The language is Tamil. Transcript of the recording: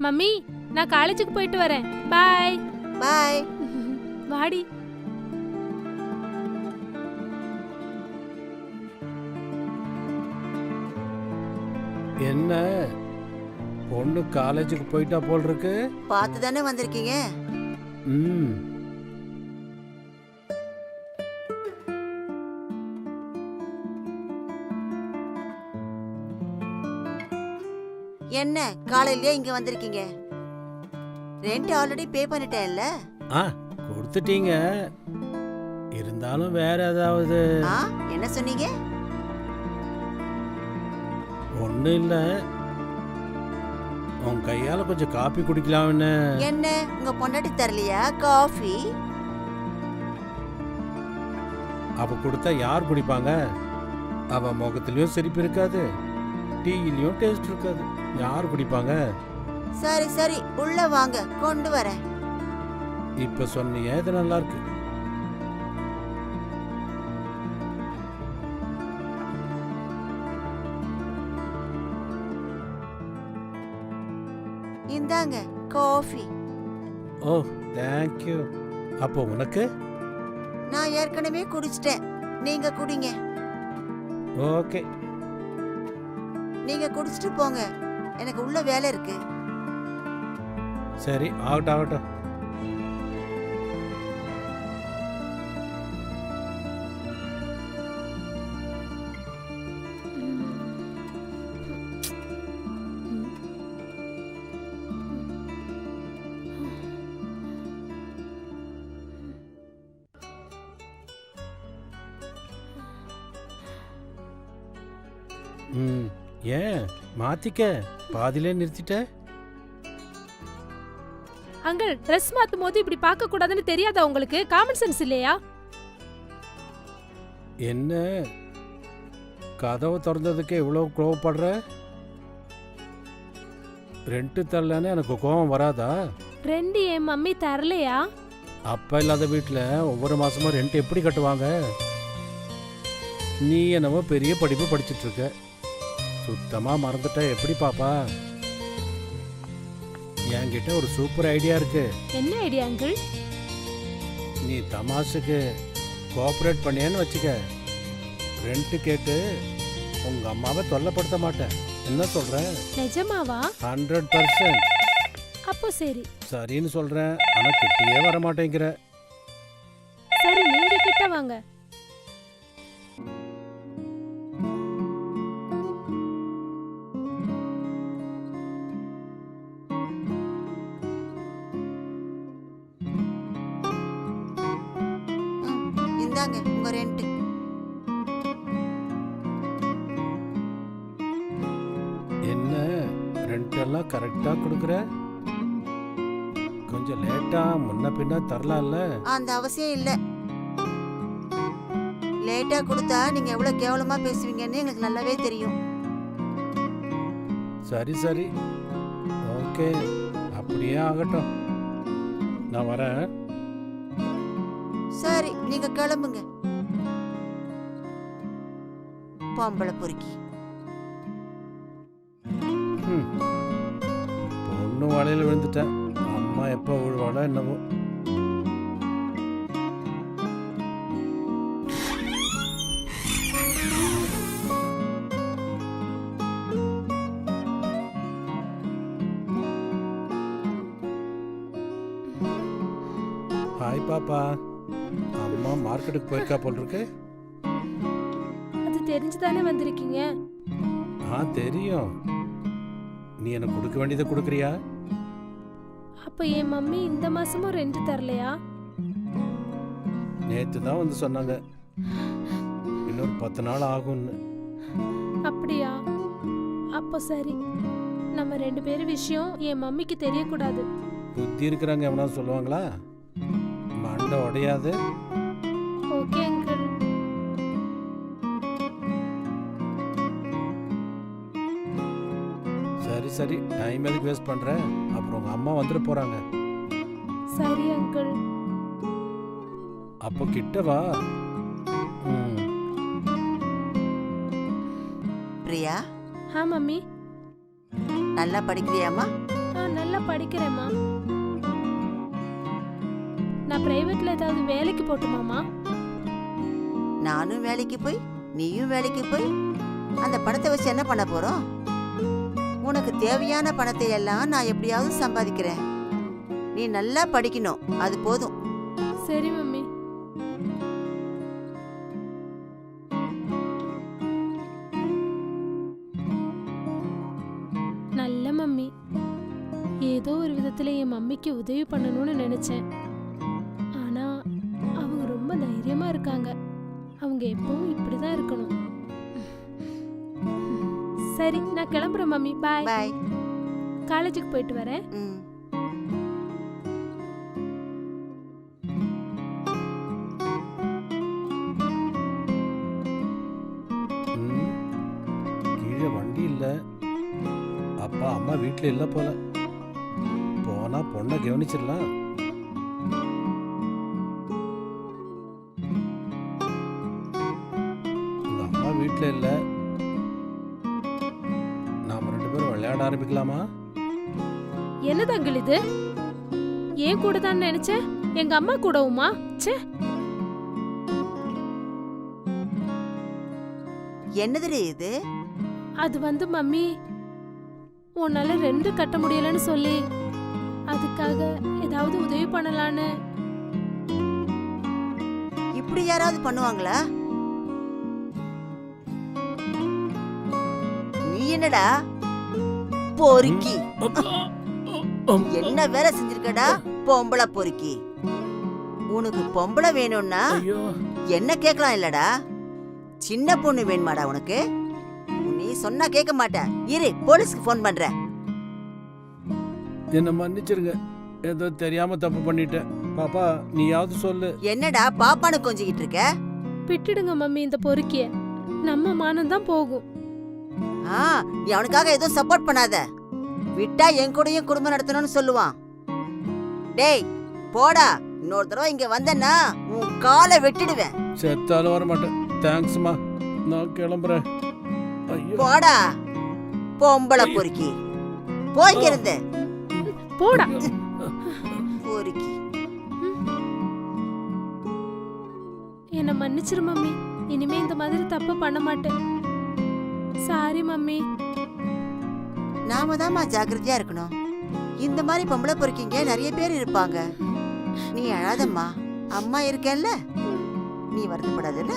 மம்மி நான் காலேஜுக்கு போயிட்டு வரேன். பாய் பாய் வாடி. என்ன? பொண்ணு காலேஜுக்கு போயிட்டா போல் இருக்கு? பார்த்து தானே வந்திருக்கீங்க? ம். என்ன? காலையிலயே இங்க வந்திருக்கீங்க. ரெண்ட் ஆல்ரெடி பே பண்ணிட்டேன்ல? ஆ கொடுத்துட்டீங்க. இருந்தாலும் வேற ஏதாவது. ஆ என்ன சொன்னீங்க? ஒன்றும் இல்லை. உன் கையால் கொஞ்சம் காப்பி குடிக்கலாம்னு என்ன? உங்க பொண்டாட்டி தரலையா? காஃபி அவ கொடுத்தா யார் குடிப்பாங்க? அவ முகத்துலயும் சிரிப்பு இருக்காது. டீயிலையும் டேஸ்ட் இருக்காது. யார் குடிப்பாங்க? சரி சரி. உள்ள வாங்க. கொண்டு வரேன். இப்ப சொன்னியே இது நல்லா இருக்கு. இந்தாங்க காஃபி ஓ தேங்க்யூ அப்போ உனக்கு? நான் ஏற்கனவே குடிச்சிட்டேன். நீங்க குடிங்க. ஓகே நீங்க குடிச்சிட்டு போங்க. எனக்கு உள்ள வேலை இருக்கு. சரி ஆகட்டும் ஆகட்டும். ம். ஏன்? மாத்திக்க. பாதியிலே நிறுத்திட்ட? அங்கிள் ட்ரெஸ் மாத்தும் போது இப்படி பார்க்க கூடாதுன்னு தெரியாதா உங்களுக்கு? காமன் சென்ஸ் இல்லையா? என்ன? கதவை திறந்ததுக்கு இவ்வளோ கோவப்படுற? ரெண்ட்டு தரலன்னு எனக்கு கோவம் வராதா? ரெண்டு என் மம்மி தரலையா? அப்பா இல்லாத வீட்டில் ஒவ்வொரு மாசமும் ரெண்ட் எப்படி கட்டுவாங்க? நீ என்னவோ பெரிய படிப்பு படிச்சிட்டு இருக்க. சுத்தமா மறந்துட்ட எப்படி பாப்பா? என்கிட்ட ஒரு சூப்பர் ஐடியா இருக்கு. என்ன ஐடியா அங்கிள் நீ தமாஷுக்கு கோஆப்ரேட் பண்ணியேன்னு வச்சுக்க. ரெண்ட் கேட்டு உங்க அம்மாவை தொல்லைப்படுத்த மாட்டேன். என்ன சொல்ற? நிஜமாவா? ஹண்ட்ரட் பர்சன்ட் அப்போ சரி. சரின்னு சொல்றேன். ஆனா கிட்டேயே வர மாட்டேங்கிற. சரி நீங்க கிட்ட வாங்க. இந்தாங்க உங்க ரெண்ட். என்ன ரெண்ட் எல்லாம் கரெக்டா கொடுக்குற? கொஞ்சம் லேட்டா முன்ன பின்ன தரலாம்ல? அந்த அவசியம் இல்ல. லேட்டா கொடுத்தா நீங்க எவ்வளவு கேவலமா பேசுவீங்கன்னு எங்களுக்கு நல்லாவே தெரியும். சரி சரி. ஓகே அப்படியே ஆகட்டும். நான் வரேன். சரி நீங்க கிளம்புங்க. பொம்பளை பொறுக்கி. பொண்ணு வலையில் விழுந்துட்டேன் அம்மா எப்போ விழுவாளோ என்னவோ. ஹாய் பாப்பா. அம்மா மார்க்கெட்டுக்கு போயிருக்கா போல் இருக்கு அது தெரிஞ்சுதானே வந்திருக்கீங்க? ஆ தெரியும். நீ எனக்கு கொடுக்க வேண்டியதை கொடுக்குறியா? அப்ப என் மம்மி இந்த மாசமும் ரெண்டு தரலையா? நேற்று தான் வந்து சொன்னாங்க. இன்னொரு பத்து நாள் ஆகும்னு. அப்படியா? அப்போ சரி. நம்ம ரெண்டு பேரும் விஷயம் என் மம்மிக்கு தெரியக்கூடாது. புத்தி இருக்கிறாங்க எவனா சொல்லுவாங்களா? மண்டை உடையாது. சரி சரி. டைம் எதுக்கு வேஸ்ட் பண்ற? அப்புறம் உங்க அம்மா வந்துட்டு போறாங்க. சரி அங்கிள் அப்போ கிட்ட வா. ம், பிரியா? ஆ மம்மி. நல்லா படிக்கிறியாமா ஆ நல்லா படிக்கிறேம்மா நான் பிரைவேட்ல ஏதாவது வேலைக்கு போட்டுமாமா நானும் வேலைக்கு போய் நீயும் வேலைக்கு போய் அந்த பணத்தை வச்சு என்ன பண்ண போறோம்? உனக்கு தேவையான பணத்தை எல்லாம் நான் எப்படியாவது சம்பாதிக்கிறேன். நீ நல்லா படிக்கணும். அது போதும். சரி மம்மி. நல்ல மம்மி. ஏதோ ஒரு விதத்துல என் மம்மிக்கு உதவி பண்ணணும்னு நினைச்சேன். ஆனா அவங்க ரொம்ப தைரியமா இருக்காங்க. அவங்க எப்பவும் இப்படிதான் இருக்கணும். சரி நான் கிளம்புறேன் மம்மி. பாய் பாய் காலேஜுக்கு போயிட்டு வரேன். ம். கீழே வண்டி இல்ல. அப்பா அம்மா வீட்ல இல்ல போல. போனா பொண்ணை கவனிச்சிடலாம். உங்க அம்மா வீட்ல இல்ல. விளையாட ஆரம்பிக்கலாமா? என்ன தங்கள் இது? ஏன் கூட தான் நினைச்சேன் எங்க அம்மா கூடவுமா? ச்சே. என்னதுடி இது? அது வந்து மம்மி உன்னால ரெண்டு கட்ட முடியலன்னு சொல்லி அதுக்காக ஏதாவது உதவி பண்ணலான்னு. இப்படி யாராவது பண்ணுவாங்களா? நீ என்னடா? பொறுக்கி. என்ன வேலை செஞ்சிருக்கடா? பொம்பளை பொறுக்கி. உனக்கு பொம்பளை வேணும்னா ஐயோ. என்ன கேட்கலாம் இல்லடா? சின்ன பொண்ணு வேணுமாடா உனக்கு? நீ சொன்னா கேட்க மாட்ட. இரு போலீஸ்க்கு ஃபோன் பண்றேன் என்ன மன்னிச்சிருங்க. ஏதோ தெரியாம தப்பு பண்ணிட்டேன். பாப்பா நீயாவது சொல்லு. என்னடா பாப்பானு கொஞ்சிக்கிட்டு இருக்க? விட்டுடுங்க மம்மி இந்த பொறுக்கிய. நம்ம மானம் தான் போகும். ஆ நீ அவனுக்காக எதுவும் சப்போர்ட் பண்ணாத. விட்டா என் கூடயும் குடும்பம் நடத்தணும்னு சொல்லுவான். டேய் போடா. இன்னொரு தடவை இங்க வந்தேன்னா உன் காலை வெட்டிடுவேன். செத்தாலும் வர மாட்டேன் தேங்க்ஸ்மா நான் கிளம்புறேன். போடா. பொம்பளை பொறுக்கி. போய்ங்க இருந்து. போடா. பொறுக்கி. என்ன மன்னிச்சிரு மம்மி. இனிமே இந்த மாதிரி தப்பு பண்ண மாட்டேன். Sorry mummy. நாம தாம்மா ஜாக்கிரதையா இருக்கணும். இந்த மாதிரி பொம்பளை பொறுக்கிங்க நிறைய பேர் இருப்பாங்க. நீ அழாதம்மா. அம்மா இருக்கேல்ல நீ வருத்தப்படாதுல்ல.